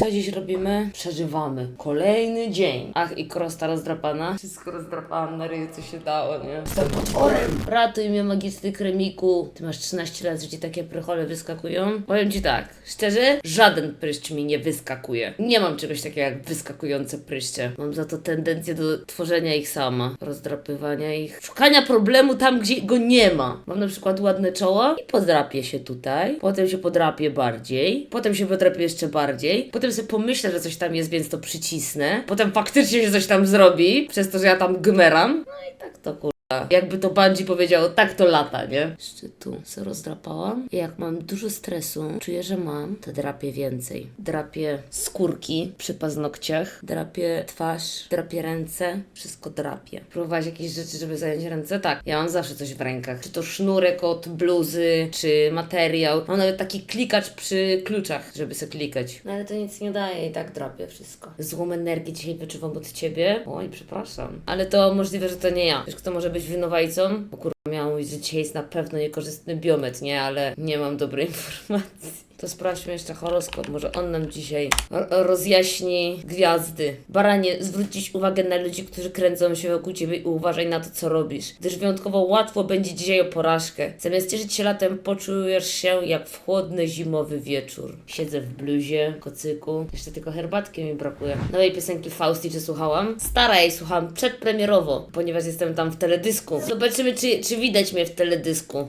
Co dziś robimy? Przeżywamy. Kolejny dzień. Ach, i krosta rozdrapana. Wszystko rozdrapałam na ryju, co się dało, nie? Jestem potworem. Ratuj mnie, magiczny kremiku. Ty masz 13 lat, że ci takie prychole wyskakują? Powiem ci tak, szczerze, żaden pryszcz mi nie wyskakuje. Nie mam czegoś takiego jak wyskakujące pryszcze. Mam za to tendencję do tworzenia ich sama. Rozdrapywania ich. Szukania problemu tam, gdzie go nie ma. Mam na przykład ładne czoło i podrapię się tutaj. Potem się podrapię bardziej. Potem się podrapię jeszcze bardziej. Potem sobie pomyślę, że coś tam jest, więc to przycisnę. Potem faktycznie się coś tam zrobi, przez to, że ja tam gmeram. No i tak to kur... Jakby to Bungie powiedziało, tak to lata, nie? Jeszcze tu se rozdrapałam. I jak mam dużo stresu, czuję, że mam, to drapię więcej. Drapię skórki przy paznokciach, drapię twarz, drapię ręce, wszystko drapię. Próbować jakieś rzeczy, żeby zająć ręce? Tak, ja mam zawsze coś w rękach. Czy to sznurek od bluzy, czy materiał. Mam nawet taki klikacz przy kluczach, żeby se klikać. No ale to nic nie daje i tak drapię wszystko. Złą energię dzisiaj wyczuwam od ciebie. Oj, przepraszam. Ale to możliwe, że to nie ja. Wiesz, kto może być winowajcą? Bo kurwa miałam mówić, że dzisiaj jest na pewno niekorzystny biometr, nie? Ale nie mam dobrej informacji. To sprawdźmy jeszcze horoskop. Może on nam dzisiaj ro- rozjaśni gwiazdy. Baranie, zwrócić uwagę na ludzi, którzy kręcą się wokół ciebie i uważaj na to, co robisz. Gdyż wyjątkowo łatwo będzie dzisiaj o porażkę. Zamiast cieszyć się latem, poczujesz się jak w chłodny, zimowy wieczór. Siedzę w bluzie, kocyku. Jeszcze tylko herbatki mi brakuje. Nowej piosenki Fausti, czy słuchałam? Stara jej słucham przedpremierowo, ponieważ jestem tam w teledysku. Zobaczymy, czy, czy widać mnie w teledysku.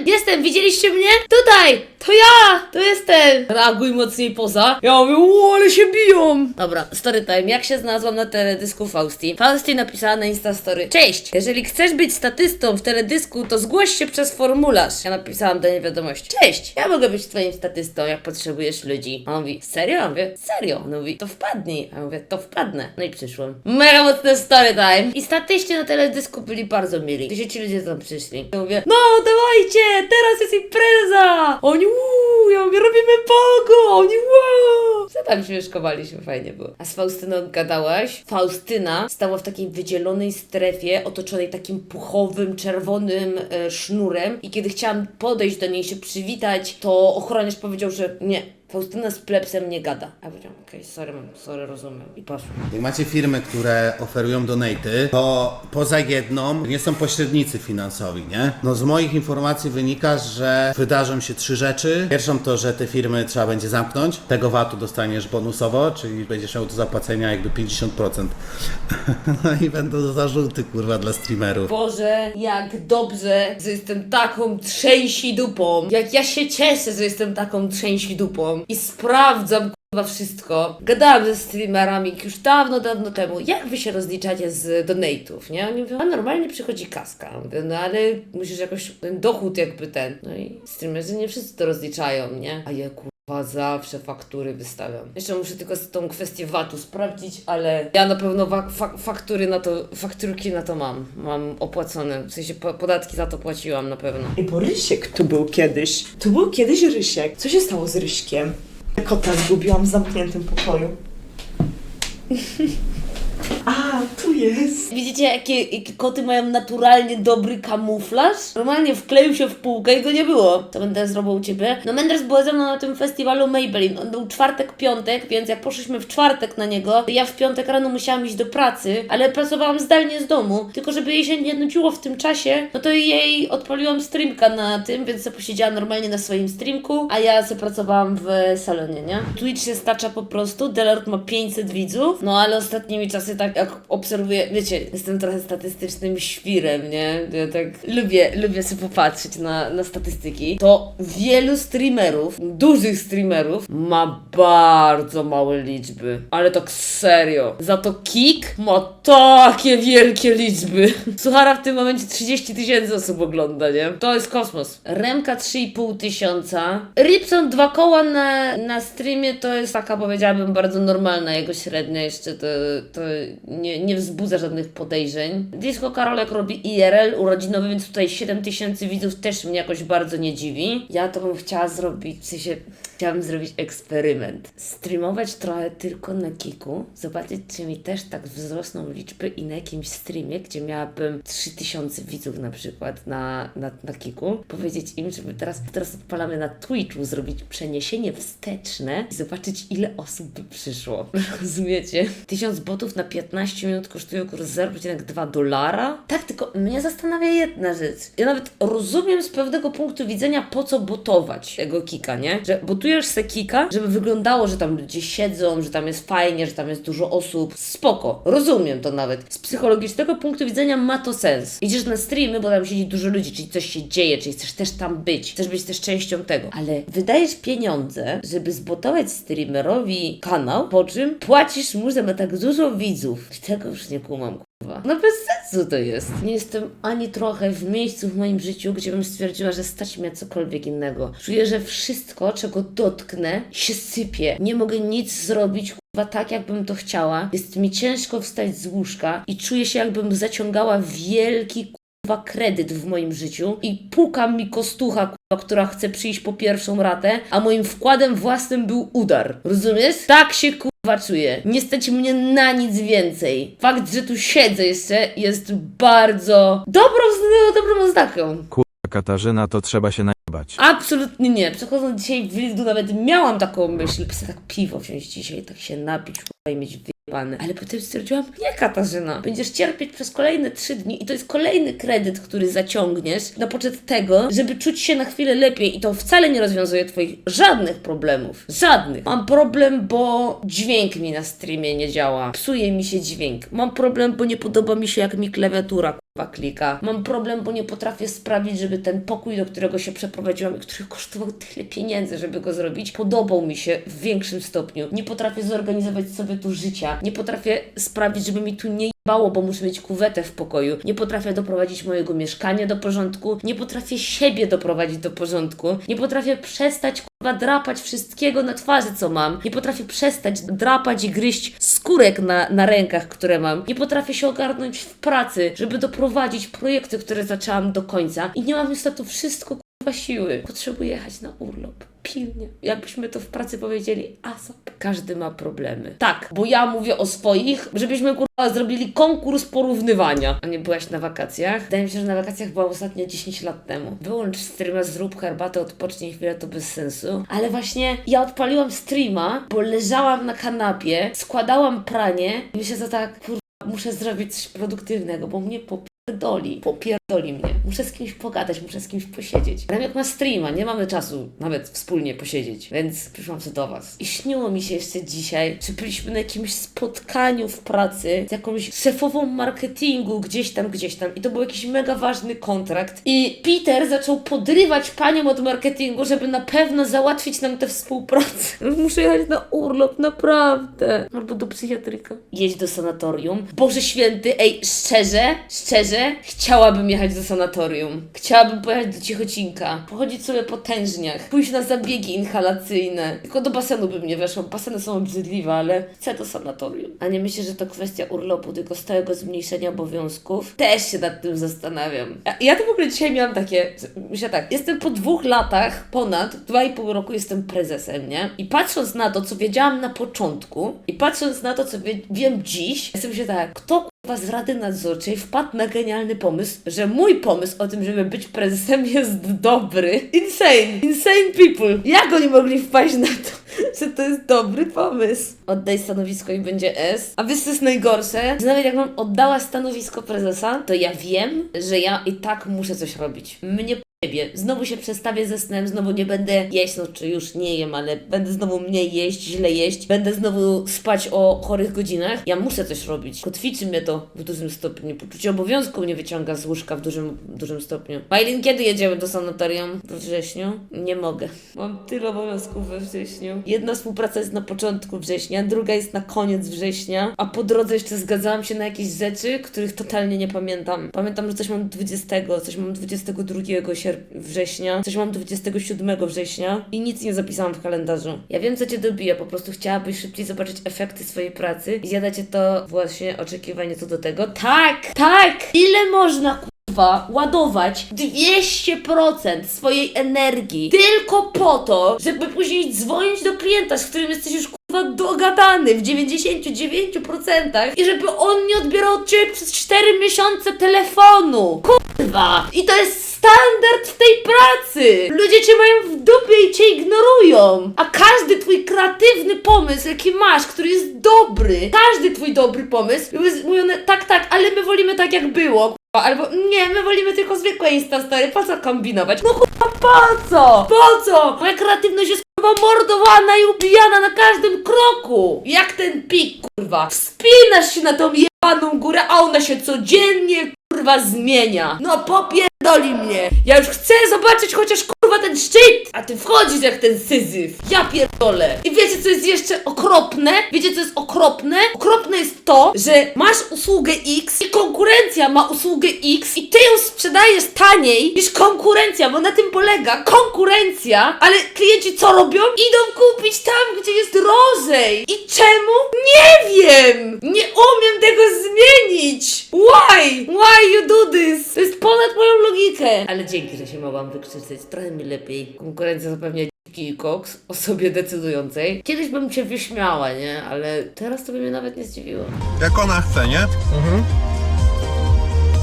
Jestem, jestem, widzieliście mnie? Tutaj, to ja, to jestem. Reaguj mocniej poza. Ja mówię, o, ale się biją. Dobra, story time. Jak się znalazłam na teledysku Fausti? Fausti napisała na Instastory. Cześć, jeżeli chcesz być statystą w teledysku, to zgłoś się przez formularz. Ja napisałam do niej wiadomość. Cześć, ja mogę być twoim statystą, jak potrzebujesz ludzi. A on mówi, serio? Ja mówię, serio. On mówi, to wpadnij. A ja mówię, to wpadnę. No i przyszłam. Mega mocne story time. I statyści na teledysku byli bardzo mili. Gdzie ci ludzie tam przyszli. Ja mówię, no dawajcie, teraz jest impreza. Oni uuu, ja mówię, robimy pogo. Oni wow. Co tam śmieszkowaliśmy, fajnie było. A z Faustyną gadałaś? Faustyna stała w takiej wydzielonej strefie, otoczonej takim puchowym, czerwonym e, sznurem i kiedy chciałam podejść do niej się przywitać, to ochroniarz powiedział, że nie, Faustyna z plepsem nie gada. A ja powiedziałam, okej, sorry, mam, sorry, rozumiem. I poszłam. Jak macie firmy, które oferują donaty, to poza jedną nie są pośrednicy finansowi, nie? No z moich informacji wynika, że wydarzą się trzy rzeczy. Pierwszą to, że te firmy trzeba będzie zamknąć. Tego VAT-u dostaniesz bonusowo, czyli będziesz miał do zapłacenia jakby 50%. No i będą zarzuty, kurwa, dla streamerów. Boże, jak dobrze, że jestem taką trzęsi dupą. Jak ja się cieszę, że jestem taką trzęsi dupą. I sprawdzam kurwa wszystko. Gadałam ze streamerami już dawno, dawno temu. Jak wy się rozliczacie z donate'ów, nie? Oni mówią, a normalnie przychodzi kaska. Mówię, no ale musisz jakoś ten dochód jakby ten. No i streamerzy nie wszyscy to rozliczają, nie? A ja kurwa zawsze faktury wystawiam. Jeszcze muszę tylko z tą kwestię VAT-u sprawdzić, ale ja na pewno fa- faktury na to, fakturki na to mam. Mam opłacone, w sensie po- podatki za to płaciłam na pewno. Ej, bo Rysiek tu był kiedyś. Tu był kiedyś Rysiek. Co się stało z Ryśkiem? Kota zgubiłam w zamkniętym pokoju. A, tu jest. Widzicie, jakie, jakie koty mają naturalnie dobry kamuflaż? Normalnie wkleił się w półkę i go nie było. Co Menders zrobił u ciebie? No Menders była ze mną na tym festiwalu Maybelline. On był czwartek, piątek, więc jak poszliśmy w czwartek na niego, to ja w piątek rano musiałam iść do pracy, ale pracowałam zdalnie z domu. Tylko żeby jej się nie nudziło w tym czasie, no to jej odpaliłam streamka na tym, więc sobie normalnie na swoim streamku, a ja sobie pracowałam w salonie, nie? Twitch się stacza po prostu, Delord ma 500 widzów, no ale ostatnimi czasy tak jak obserwuję, wiecie, jestem trochę statystycznym świrem, nie? Ja tak lubię, lubię sobie popatrzeć na, na statystyki. To wielu streamerów, dużych streamerów ma bardzo małe liczby, ale tak serio. Za to Kik ma takie wielkie liczby. Suchara w tym momencie 30 tysięcy osób ogląda, nie? To jest kosmos. Remka 3,5 tysiąca. Ripson dwa koła na, na streamie to jest taka, powiedziałabym, bardzo normalna jego średnia jeszcze to, to nie, nie wzbudza żadnych podejrzeń. Disco Karolek robi IRL urodzinowy, więc tutaj 7 tysięcy widzów też mnie jakoś bardzo nie dziwi. Ja to bym chciała zrobić, w sensie chciałabym zrobić eksperyment. Streamować trochę tylko na Kiku, zobaczyć czy mi też tak wzrosną liczby i na jakimś streamie, gdzie miałabym 3000 widzów na przykład na, na, na Kiku, powiedzieć im, żeby teraz, teraz odpalamy na Twitchu, zrobić przeniesienie wsteczne i zobaczyć ile osób by przyszło. Rozumiecie? 1000 botów na 15 minut kosztują kurs 0,2 dolara? Tak, tylko mnie zastanawia jedna rzecz. Ja nawet rozumiem z pewnego punktu widzenia, po co botować tego kika, nie? Że botujesz se kika, żeby wyglądało, że tam ludzie siedzą, że tam jest fajnie, że tam jest dużo osób. Spoko, rozumiem to nawet. Z psychologicznego punktu widzenia ma to sens. Idziesz na streamy, bo tam siedzi dużo ludzi, czyli coś się dzieje, czyli chcesz też tam być, chcesz być też częścią tego. Ale wydajesz pieniądze, żeby zbotować streamerowi kanał, po czym płacisz mu, że ma tak dużo widzów. Tego już nie kumam. kurwa. No bez sensu to jest. Nie jestem ani trochę w miejscu w moim życiu, gdzie bym stwierdziła, że stać mnie cokolwiek innego. Czuję, że wszystko, czego dotknę, się sypie. Nie mogę nic zrobić, kurwa, tak jakbym to chciała. Jest mi ciężko wstać z łóżka i czuję się, jakbym zaciągała wielki kurwa kredyt w moim życiu i puka mi kostucha, kurwa, która chce przyjść po pierwszą ratę, a moim wkładem własnym był udar. Rozumiesz? Tak się kurwa czuję. Nie stać mnie na nic więcej. Fakt, że tu siedzę jeszcze jest bardzo dobrą, dobrą oznaką. Kurwa Katarzyna to trzeba się najebać. Absolutnie nie. Przechodząc dzisiaj w Lidlu nawet miałam taką myśl, sobie tak piwo wziąć dzisiaj, tak się napić kurwa, i mieć Ale potem stwierdziłam, nie Katarzyna, będziesz cierpieć przez kolejne trzy dni i to jest kolejny kredyt, który zaciągniesz na poczet tego, żeby czuć się na chwilę lepiej i to wcale nie rozwiązuje twoich żadnych problemów. Żadnych. Mam problem, bo dźwięk mi na streamie nie działa. Psuje mi się dźwięk. Mam problem, bo nie podoba mi się jak mi klawiatura klika. Mam problem, bo nie potrafię sprawić, żeby ten pokój, do którego się przeprowadziłam i który kosztował tyle pieniędzy, żeby go zrobić, podobał mi się w większym stopniu. Nie potrafię zorganizować sobie tu życia. Nie potrafię sprawić, żeby mi tu nie jebało, bo muszę mieć kuwetę w pokoju. Nie potrafię doprowadzić mojego mieszkania do porządku. Nie potrafię siebie doprowadzić do porządku. Nie potrafię przestać kurwa drapać wszystkiego na twarzy, co mam. Nie potrafię przestać drapać i gryźć skórek na, na rękach, które mam. Nie potrafię się ogarnąć w pracy, żeby doprowadzić projekty, które zaczęłam do końca. I nie mam niestety wszystko kurwa siły. Potrzebuję jechać na urlop. Pilnie. Jakbyśmy to w pracy powiedzieli, asap. Każdy ma problemy. Tak, bo ja mówię o swoich, żebyśmy kurwa zrobili konkurs porównywania. A nie byłaś na wakacjach? Wydaje mi się, że na wakacjach byłam ostatnio 10 lat temu. Wyłącz streama, zrób herbatę, odpocznij chwilę, to bez sensu. Ale właśnie ja odpaliłam streama, bo leżałam na kanapie, składałam pranie i myślę, że tak, kurwa, muszę zrobić coś produktywnego, bo mnie popierdoli, popierdoli mnie. Muszę z kimś pogadać, muszę z kimś posiedzieć. Remek ma streama, nie mamy czasu nawet wspólnie posiedzieć, więc przyszłam sobie do Was. I śniło mi się jeszcze dzisiaj, że byliśmy na jakimś spotkaniu w pracy z jakąś szefową marketingu gdzieś tam, gdzieś tam i to był jakiś mega ważny kontrakt i Peter zaczął podrywać panią od marketingu, żeby na pewno załatwić nam tę współpracę. Muszę jechać na urlop, naprawdę. Albo do psychiatryka. Jeźdź do sanatorium. Boże święty, ej, szczerze, szczerze, chciałabym jechać do sanatorium. Chciałabym pojechać do Cichocinka, pochodzić sobie po tężniach, pójść na zabiegi inhalacyjne. Tylko do basenu bym nie weszła, baseny są obrzydliwe, ale chcę do sanatorium. A nie myślę, że to kwestia urlopu, tylko stałego zmniejszenia obowiązków. Też się nad tym zastanawiam. Ja, ja to w ogóle dzisiaj miałam takie, myślę tak, jestem po dwóch latach, ponad dwa i pół roku jestem prezesem, nie? I patrząc na to, co wiedziałam na początku i patrząc na to, co wie, wiem dziś, jestem się tak, kto z Rady Nadzorczej wpadł na genialny pomysł, że mój pomysł o tym, żeby być prezesem jest dobry. Insane! Insane people! Jak oni mogli wpaść na to, że to jest dobry pomysł? Oddaj stanowisko i będzie S. A wiesz co jest najgorsze? Nawet jak mam oddała stanowisko prezesa, to ja wiem, że ja i tak muszę coś robić. Mnie Ciebie. Znowu się przestawię ze snem, znowu nie będę jeść, no czy już nie jem, ale będę znowu mniej jeść, źle jeść, będę znowu spać o chorych godzinach. Ja muszę coś robić. Kotwiczy mnie to w dużym stopniu. Poczucie obowiązku mnie wyciąga z łóżka w dużym, dużym stopniu. Majlin, kiedy jedziemy do sanatorium? We wrześniu? Nie mogę. Mam tyle obowiązków we wrześniu. Jedna współpraca jest na początku września, druga jest na koniec września, a po drodze jeszcze zgadzałam się na jakieś rzeczy, których totalnie nie pamiętam. Pamiętam, że coś mam 20, coś mam 22 sierpnia sierp- września, coś mam 27 września i nic nie zapisałam w kalendarzu. Ja wiem, co cię dobija, po prostu chciałabyś szybciej zobaczyć efekty swojej pracy i zjada cię to właśnie oczekiwanie co do tego. Tak, tak! Ile można, kurwa, ładować 200% swojej energii tylko po to, żeby później dzwonić do klienta, z którym jesteś już dogadany w 99% i żeby on nie odbierał od ciebie przez 4 miesiące telefonu. Kurwa! I to jest standard w tej pracy! Ludzie cię mają w dupie i cię ignorują! A każdy twój kreatywny pomysł, jaki masz, który jest dobry, każdy twój dobry pomysł, mówione tak, tak, ale my wolimy tak jak było. Albo nie, my wolimy tylko zwykłe Instastory, po co kombinować? No kurwa, po co? Po co? Moja kreatywność jest kurwa mordowana i ubijana na każdym kroku! Jak ten pik, kurwa! Wspinasz się na tą jebaną górę, a ona się codziennie, kurwa, zmienia! No popierdoli mnie! Ja już chcę zobaczyć chociaż, kurwa, ten szczyt! A ty wchodzisz jak ten syzyf! Ja pierdolę! I wiecie, co jest jeszcze okropne? Wiecie, co jest okropne? Okropne jest to, że masz usługę X i konkurencja ma usługę X i ty ją sprzedajesz taniej niż konkurencja, bo na tym polega konkurencja, ale klienci co robią? Idą kupić tam, gdzie jest drożej. I czemu? Nie wiem! Nie umiem tego zmienić! Why? Why you do this? To jest ponad moją logikę. Ale dzięki, że się mogłam wykrzyczeć. Trochę mi lepiej. Konkurencja zapewnia dziki koks osobie decydującej. Kiedyś bym cię wyśmiała, nie? Ale teraz to by mnie nawet nie zdziwiło. Jak ona chce, nie?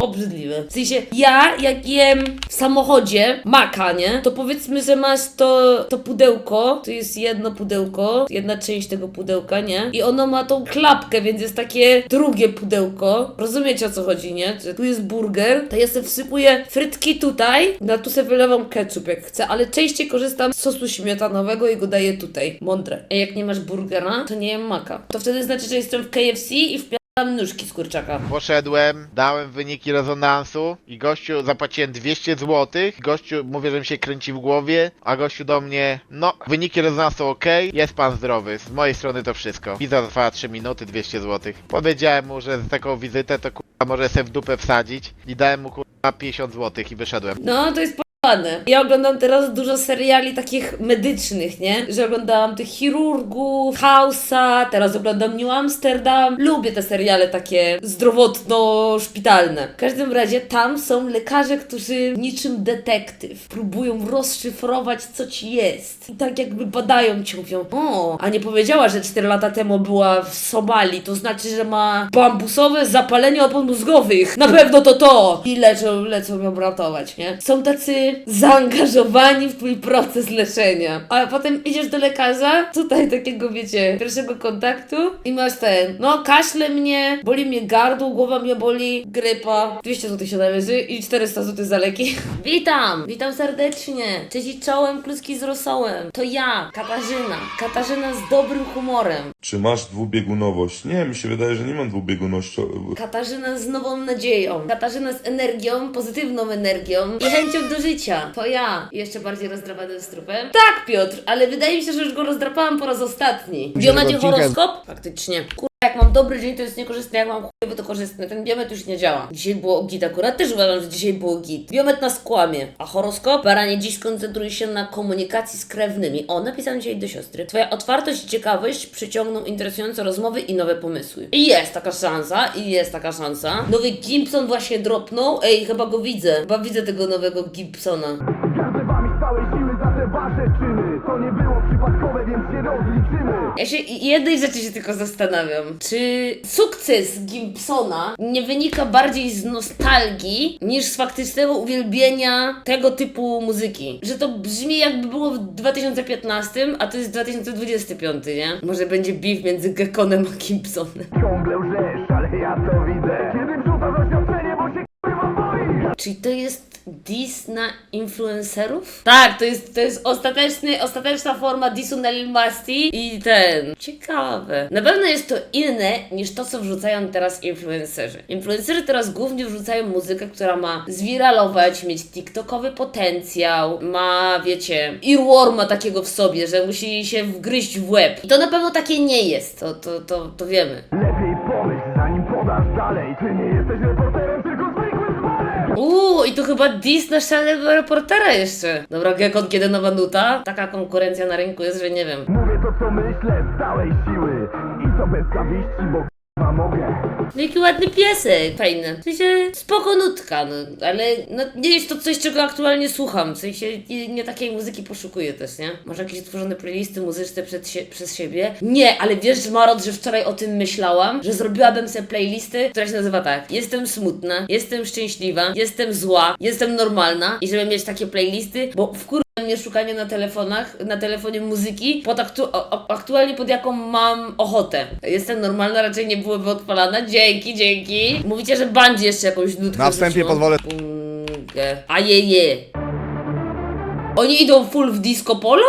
Obrzydliwe. W sensie, ja jak jem w samochodzie maka, nie? To powiedzmy, że masz to, to pudełko, to jest jedno pudełko, jedna część tego pudełka, nie? I ono ma tą klapkę, więc jest takie drugie pudełko. Rozumiecie o co chodzi, nie? Że tu jest burger, to ja sobie wsypuję frytki tutaj, na tu sobie wylewam ketchup jak chcę, ale częściej korzystam z sosu śmietanowego i go daję tutaj. Mądre. A jak nie masz burgera, to nie jem maka. To wtedy znaczy, że jestem w KFC i wpiadam nóżki z kurczaka. Poszedłem, dałem wyniki rezonansu i gościu zapłaciłem 200 zł. Gościu mówi, że mi się kręci w głowie, a gościu do mnie, no, wyniki rezonansu ok, jest pan zdrowy. Z mojej strony to wszystko. Wiza trwała 3 minuty, 200 zł. Powiedziałem mu, że z taką wizytę to kurwa może sobie w dupę wsadzić i dałem mu kurwa 50 zł i wyszedłem. No, to jest Ja oglądam teraz dużo seriali takich medycznych, nie? Że oglądałam tych chirurgów, House'a, teraz oglądam New Amsterdam. Lubię te seriale takie zdrowotno-szpitalne. W każdym razie tam są lekarze, którzy niczym detektyw próbują rozszyfrować, co ci jest. I tak jakby badają cię, mówią, o, a nie powiedziała, że 4 lata temu była w Somalii, to znaczy, że ma bambusowe zapalenie opon mózgowych. Na pewno to to! I leczą, lecą ją ratować, nie? Są tacy zaangażowani w twój proces leczenia. A potem idziesz do lekarza, tutaj takiego, wiecie, pierwszego kontaktu i masz ten, no kaszle mnie, boli mnie gardło, głowa mnie boli, grypa, 200 zł się należy i 400 zł za leki. Witam, witam serdecznie. Cześć czołem, kluski z rosołem. To ja, Katarzyna. Katarzyna z dobrym humorem. Czy masz dwubiegunowość? Nie, mi się wydaje, że nie mam dwubieguności. Katarzyna z nową nadzieją. Katarzyna z energią, pozytywną energią i chęcią do życia. To ja. Jeszcze bardziej rozdrapanym strupem. Tak, Piotr, ale wydaje mi się, że już go rozdrapałam po raz ostatni. Biometry horoskop? Faktycznie. Jak mam dobry dzień, to jest niekorzystny, jak mam chujowy, to korzystny. Ten biometr już nie działa. Dzisiaj było git akurat, też uważam, że dzisiaj było git. Biometr nas kłamie. A horoskop? Baranie, dziś koncentruj się na komunikacji z krewnymi. O, napisałam dzisiaj do siostry. Twoja otwartość i ciekawość przyciągną interesujące rozmowy i nowe pomysły. I jest taka szansa, i jest taka szansa. Nowy Gibson właśnie dropnął. Ej, chyba go widzę. Chyba widzę tego nowego Gibsona. Gardzę wami Ja się jednej rzeczy się tylko zastanawiam. Czy sukces Gibsona nie wynika bardziej z nostalgii niż z faktycznego uwielbienia tego typu muzyki? Że to brzmi jakby było w 2015, a to jest 2025, nie? Może będzie beef między Gekkonem a Gibsonem. Ciągle łżesz, ale ja to widzę Kiedy bo się boisz Czyli to jest diss na influencerów? Tak, to jest, to jest ostateczny, ostateczna forma dissu na Lil Masti i ten. Ciekawe. Na pewno jest to inne niż to, co wrzucają teraz influencerzy. Influencerzy teraz głównie wrzucają muzykę, która ma zwiralować, mieć tiktokowy potencjał, ma, wiecie, earworma takiego w sobie, że musi się wgryźć w łeb. I to na pewno takie nie jest, to, to, to, to wiemy. Lepiej pomyśl, zanim podasz dalej Ty nie jesteś reporterem, Uuu, i to chyba dis naczelnego reportera jeszcze. Dobra, Gekon, kiedy nowa nuta? Taka konkurencja na rynku jest, że nie wiem. Mówię to co myślę z całej siły I to bez zawiści, bo No Jaki ładny piesek, fajny. W sensie, spoko nutka, no, ale no, nie jest to coś, czego aktualnie słucham. W sensie, nie, nie takiej muzyki poszukuję też, nie? Może jakieś stworzone playlisty muzyczne przed sie, przez siebie? Nie, ale wiesz, Marot, że wczoraj o tym myślałam, że zrobiłabym sobie playlisty, która się nazywa tak. Jestem smutna, jestem szczęśliwa, jestem zła, jestem normalna i żeby mieć takie playlisty, bo w mnie szukanie na telefonach, na telefonie muzyki pod aktu- aktualnie pod jaką mam ochotę. Jestem normalna, raczej nie byłoby odpalana. Dzięki, dzięki. Mówicie, że bandzi jeszcze jakąś nutkę Na wstępie wrzuciło. pozwolę- Kungę. Ajeje. Oni idą full w disco polo?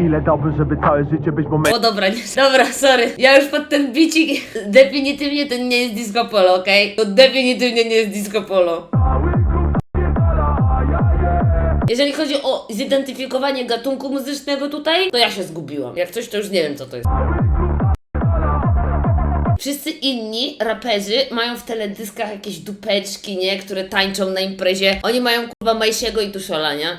Ile dałbym, żeby całe życie być momentem O dobra, nie, dobra, sorry. Ja już pod ten bicik definitywnie to nie jest disco polo, okej? To definitywnie nie jest disco polo. Jeżeli chodzi o zidentyfikowanie gatunku muzycznego tutaj, to ja się zgubiłam. Jak coś, to już nie wiem, co to jest. Wszyscy inni raperzy mają w teledyskach jakieś dupeczki, nie? Które tańczą na imprezie. Oni mają kurwa Majsiego i Tuszola, nie?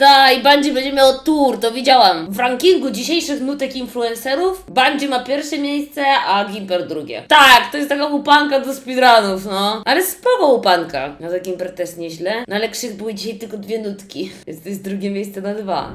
Tak, i Bungie będzie miał tour, to widziałam. W rankingu dzisiejszych nutek influencerów Bungie ma pierwsze miejsce, a Gimper drugie. Tak, to jest taka łupanka do speedrunów, no. Ale spoko łupanka. No to Gimper też nieźle. No ale Krzyk były dzisiaj tylko dwie nutki, więc to jest drugie miejsce na dwa.